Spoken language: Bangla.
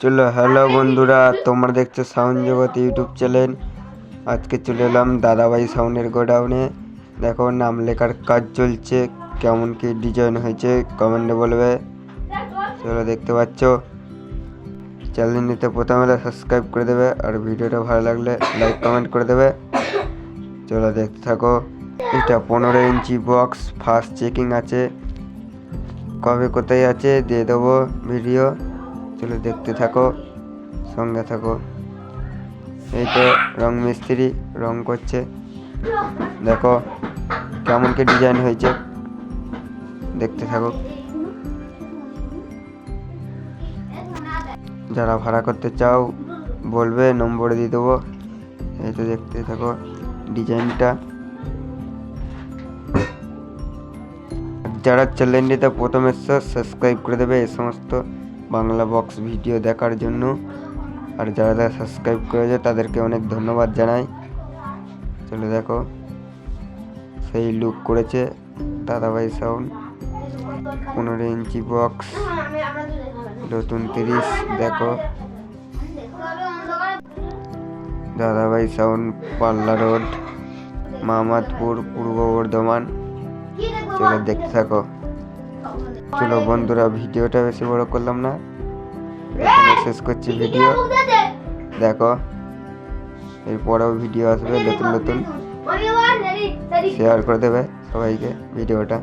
চলো হ্যালো বন্ধুরা, তোমরা দেখছ সাউন্ড জগৎ ইউটিউব চ্যানেল। আজকে চলে এলাম দাদাভাই সাউন্ডের গোডাউনে। দেখো, নাম লেখার কাজ চলছে, কেমন কি ডিজাইন হয়েছে কমেন্টে বলবে। চলো, দেখতে পাচ্ছ। চ্যানেলটিতে প্রথমে সাবস্ক্রাইব করে দেবে, আর ভিডিওটা ভালো লাগলে লাইক কমেন্ট করে দেবে। চলো, দেখতে থাকো। এটা পনেরো ইঞ্চি বক্স ফার্স্ট চেকিং আছে। কবে কোথায় আছে, দিয়ে দেবো ভিডিও চলো দেখতে থাকো, সঙ্গে থাকো। এই তো রং মিস্ত্রি রং করছে। দেখো কেমন কি ডিজাইন হয়েছে। দেখতে থাকো। যারা ভাড়া করতে চাও, বলবে, নম্বর দিয়ে দেবো। এই তো দেখতে থাকো ডিজাইনটা। যারা চ্যানেলটিতে প্রথম সাবস্ক্রাইব করে দেবে, এই সমস্ত বাংলা বক্স ভিডিও দেখার জন্য। আর যারা যারা সাবস্ক্রাইব করেছে, তাদেরকে অনেক ধন্যবাদ জানাই। চলে দেখো, সেই লুক করেছে দাদাভাই সাউন্ড পনেরো ইঞ্চি বক্স নতুন তিরিশ, দেখো। দাদাভাই সাউন্ড পাল্লা রোড মামাদপুর পূর্ব বর্ধমান। চলো দেখতে থাকো। চলো বন্ধুরা ভিডিওটা বেশি বড় করলাম না। এখানে শেষ করছি ভিডিও। দেখো এরপরেও ভিডিও আসবে নতুন নতুন। শেয়ার করে দেবে সবাইকে ভিডিওটা।